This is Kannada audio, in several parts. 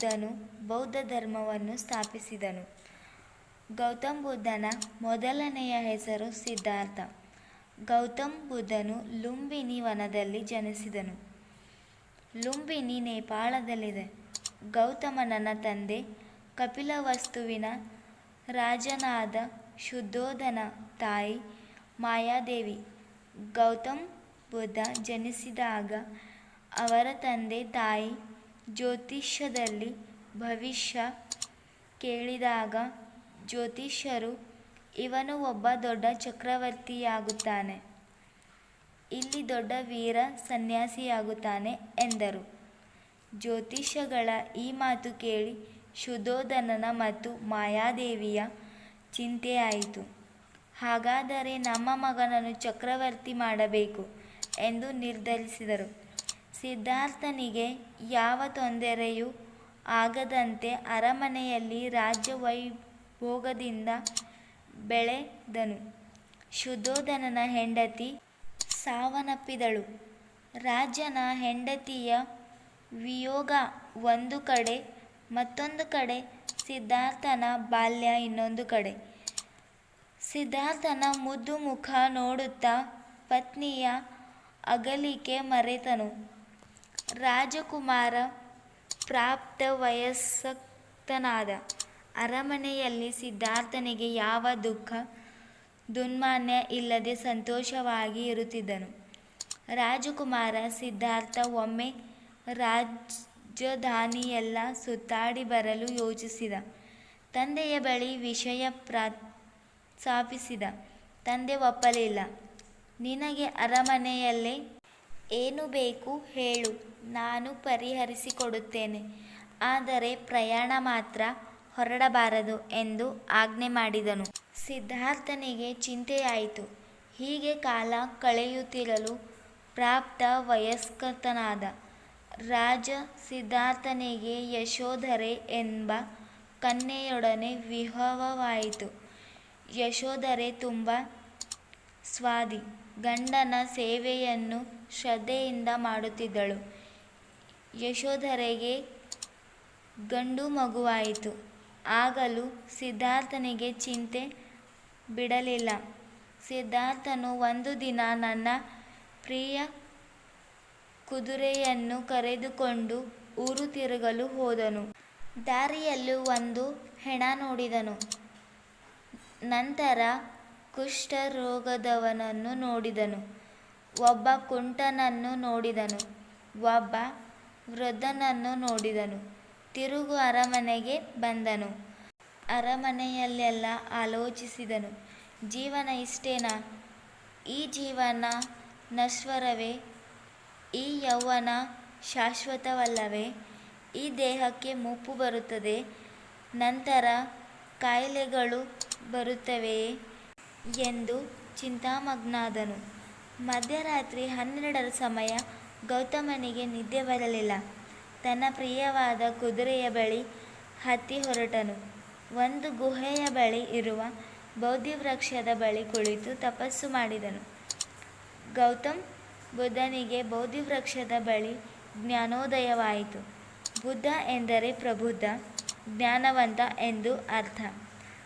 ಬುದ್ಧನು ಬೌದ್ಧ ಧರ್ಮವನ್ನು ಸ್ಥಾಪಿಸಿದನು. ಗೌತಮ್ ಬುದ್ಧನ ಮೊದಲನೆಯ ಹೆಸರು ಸಿದ್ಧಾರ್ಥ. ಗೌತಮ್ ಬುದ್ಧನು ಲುಂಬಿನಿ ವನದಲ್ಲಿ ಜನಿಸಿದನು. ಲುಂಬಿನಿ ನೇಪಾಳದಲ್ಲಿದೆ. ಗೌತಮನ ತಂದೆ ಕಪಿಲವಸ್ತುವಿನ ರಾಜನಾದ ಶುದ್ಧೋಧನ ತಾಯಿ ಮಾಯಾದೇವಿ. ಗೌತಮ್ ಬುದ್ಧ ಜನಿಸಿದಾಗ ಅವರ ತಂದೆ ತಾಯಿ ಜ್ಯೋತಿಷ್ಯದಲ್ಲಿ ಭವಿಷ್ಯ ಕೇಳಿದಾಗ ಜ್ಯೋತಿಷ್ಯರು ಇವನು ಒಬ್ಬ ದೊಡ್ಡ ಚಕ್ರವರ್ತಿಯಾಗುತ್ತಾನೆ. ಇಲ್ಲಿ ದೊಡ್ಡ ವೀರ ಸನ್ಯಾಸಿಯಾಗುತ್ತಾನೆ ಎಂದರು. ಜ್ಯೋತಿಷ್ಯಗಳ ಈ ಮಾತು ಕೇಳಿ ಶುದ್ಧೋಧನನ ಮತ್ತು ಮಾಯಾದೇವಿಯ ಚಿಂತೆಯಾಯಿತು. ಹಾಗಾದರೆ ನಮ್ಮ ಮಗನನ್ನು ಚಕ್ರವರ್ತಿ ಮಾಡಬೇಕು ಎಂದು ನಿರ್ಧರಿಸಿದರು. ಸಿದ್ಧಾರ್ಥನಿಗೆ ಯಾವ ತೊಂದರೆಯೂ ಆಗದಂತೆ ಅರಮನೆಯಲ್ಲಿ ರಾಜ್ಯ ವೈಭೋಗದಿಂದ ಬೆಳೆದನು. ಶುದ್ಧೋಧನನ ಹೆಂಡತಿ ಸಾವನ್ನಪ್ಪಿದಳು. ರಾಜನ ಹೆಂಡತಿಯ ವಿಯೋಗ ಒಂದು ಕಡೆ, ಮತ್ತೊಂದು ಕಡೆ ಸಿದ್ಧಾರ್ಥನ ಬಾಲ್ಯ ಇನ್ನೊಂದು ಕಡೆ. ಸಿದ್ಧಾರ್ಥನ ಮುದ್ದು ಮುಖ ನೋಡುತ್ತಾ ಪತ್ನಿಯ ಅಗಲಿಕೆ ಮರೆತನು. ರಾಜಕುಮಾರ ಪ್ರಾಪ್ತ ವಯಸ್ಸಕ್ತನಾದ ಅರಮನೆಯಲ್ಲಿ ಸಿದ್ಧಾರ್ಥನಿಗೆ ಯಾವ ದುಃಖ, ದುನ್ಮಾನ್ಯ ಇಲ್ಲದೆ ಸಂತೋಷವಾಗಿ ಇರುತ್ತಿದ್ದನು. ರಾಜಕುಮಾರ ಸಿದ್ಧಾರ್ಥ ಒಮ್ಮೆ ರಾಜಧಾನಿಯೆಲ್ಲ ಸುತ್ತಾಡಿ ಬರಲು ಯೋಚಿಸಿದ. ತಂದೆಯ ಬಳಿ ವಿಷಯ ಪ್ರಸ್ತಾಪಿಸಿದ ತಂದೆ ಒಪ್ಪಲಿಲ್ಲ. ನಿನಗೆ ಅರಮನೆಯಲ್ಲೇ ಏನು ಬೇಕು ಹೇಳು. ನಾನು ಪರಿಹರಿಸಿಕೊಡುತ್ತೇನೆ. ಆದರೆ ಪ್ರಯಾಣ ಮಾತ್ರ ಹೊರಡಬಾರದು ಎಂದು ಆಜ್ಞೆ ಮಾಡಿದನು. ಸಿದ್ಧಾರ್ಥನಿಗೆ ಚಿಂತೆಯಾಯಿತು. ಹೀಗೆ ಕಾಲ ಕಳೆಯುತ್ತಿರಲು ಪ್ರಾಪ್ತ ವಯಸ್ಕತನಾದ ರಾಜ ಸಿದ್ಧಾರ್ಥನಿಗೆ ಯಶೋಧರೆ ಎಂಬ ಕನ್ಯೆಯೊಡನೆ ವಿವಾಹವಾಯಿತು. ಯಶೋಧರೆ ತುಂಬ ಸ್ವಾದಿ, ಗಂಡನ ಸೇವೆಯನ್ನು ಶ್ರದ್ಧೆಯಿಂದ ಮಾಡುತ್ತಿದ್ದಳು. ಯಶೋಧರೆಗೆ ಗಂಡು ಮಗುವಾಯಿತು. ಆಗಲೂ ಸಿದ್ಧಾರ್ಥನಿಗೆ ಚಿಂತೆ ಬಿಡಲಿಲ್ಲ. ಸಿದ್ಧಾರ್ಥನು ಒಂದು ದಿನ ನನ್ನ ಪ್ರಿಯ ಕುದುರೆಯನ್ನು ಕರೆದುಕೊಂಡು ಊರು ತಿರುಗಲು ಹೋದನು. ದಾರಿಯಲ್ಲಿ ಒಂದು ಹೆಣ ನೋಡಿದನು. ನಂತರ ಕುಷ್ಠರೋಗದವನನ್ನು ನೋಡಿದನು. ಒಬ್ಬ ಕುಂಟನನ್ನು ನೋಡಿದನು. ಒಬ್ಬ ವೃದ್ಧನನ್ನು ನೋಡಿದನು. ತಿರುಗು ಅರಮನೆಗೆ ಬಂದನು. ಅರಮನೆಯಲ್ಲೆಲ್ಲ ಆಲೋಚಿಸಿದನು. ಜೀವನ ಇಷ್ಟೇನಾ? ಈ ಜೀವನ ನಶ್ವರವೇ? ಈ ಯೌವನ ಶಾಶ್ವತವಲ್ಲವೇ? ಈ ದೇಹಕ್ಕೆ ಮುಪ್ಪು ಬರುತ್ತದೆ. ನಂತರ ಕಾಯಿಲೆಗಳು ಬರುತ್ತವೆಯೇ? ಎಂದು ಚಿಂತಾಮಗ್ನಾದನು. ಮಧ್ಯರಾತ್ರಿ ಹನ್ನೆರಡರ ಸಮಯ ಗೌತಮನಿಗೆ ನಿದ್ದೆ ಬರಲಿಲ್ಲ. ತನ್ನ ಪ್ರಿಯವಾದ ಕುದುರೆಯ ಬಳಿ ಹತ್ತಿ ಹೊರಟನು. ಒಂದು ಗುಹೆಯ ಬಳಿ ಇರುವ ಬೌದ್ಧಿವೃಕ್ಷದ ಬಳಿ ಕುಳಿತು ತಪಸ್ಸು ಮಾಡಿದನು. ಗೌತಮ್ ಬುದ್ಧನಿಗೆ ಬೌದ್ಧಿವೃಕ್ಷದ ಬಳಿ ಜ್ಞಾನೋದಯವಾಯಿತು. ಬುದ್ಧ ಎಂದರೆ ಪ್ರಬುದ್ಧ, ಜ್ಞಾನವಂತ ಎಂದು ಅರ್ಥ.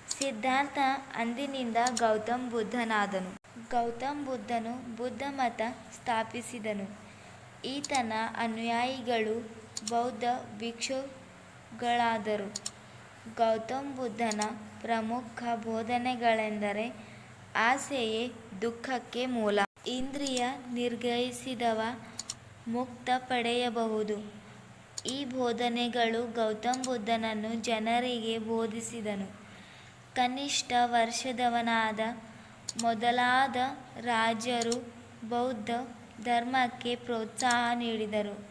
ಸಿದ್ಧಾಂತ ಅಂದಿನಿಂದ ಗೌತಮ್ ಬುದ್ಧನಾದನು. ಗೌತಮ್ ಬುದ್ಧನು ಬುದ್ಧ ಮತ ಸ್ಥಾಪಿಸಿದನು. ಈತನ ಅನುಯಾಯಿಗಳು ಬೌದ್ಧ ಭಿಕ್ಷುಗಳಾದರು. ಗೌತಮ್ ಬುದ್ಧನ ಪ್ರಮುಖ ಬೋಧನೆಗಳೆಂದರೆ ಆಸೆಯೇ ದುಃಖಕ್ಕೆ ಮೂಲ. ಇಂದ್ರಿಯ ನಿರ್ಗಹಿಸಿದವ ಮುಕ್ತ ಪಡೆಯಬಹುದು. ಈ ಬೋಧನೆಗಳು ಗೌತಮ್ ಬುದ್ಧನನ್ನು ಜನರಿಗೆ ಬೋಧಿಸಿದನು. ಕನಿಷ್ಠ ವರ್ಷದವನಾದ ಮೊದಲಾದ ರಾಜರು ಬೌದ್ಧ ಧರ್ಮಕ್ಕೆ ಪ್ರೋತ್ಸಾಹ ನೀಡಿದರು,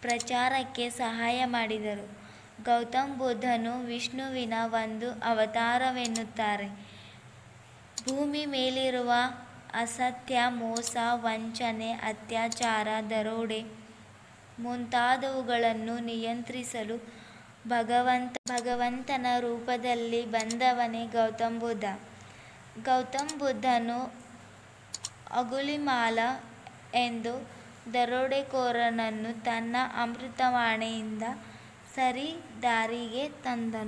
ಪ್ರಚಾರಕ್ಕೆ ಸಹಾಯ ಮಾಡಿದರು. ಗೌತಮ್ ಬುದ್ಧನು ವಿಷ್ಣುವಿನ ಒಂದು ಅವತಾರವೆನ್ನುತ್ತಾರೆ. ಭೂಮಿ ಮೇಲಿರುವ ಅಸತ್ಯ, ಮೋಸ, ವಂಚನೆ, ಅತ್ಯಾಚಾರ, ದರೋಡೆ ಮುಂತಾದವುಗಳನ್ನು ನಿಯಂತ್ರಿಸಲು ಭಗವಂತ, ಭಗವಂತನ ರೂಪದಲ್ಲಿ ಬಂದವನೇ ಗೌತಮ್ ಬುದ್ಧ. ಗೌತಮ್ ಬುದ್ಧನು ಅಗುಲಿಮಾಲ ಎಂದು ದರೋಡೆಕೋರನನ್ನು ತನ್ನ ಅಮೃತವಾಣಿಯಿಂದ ಸರಿ ದಾರಿಗೆ ತಂದನು.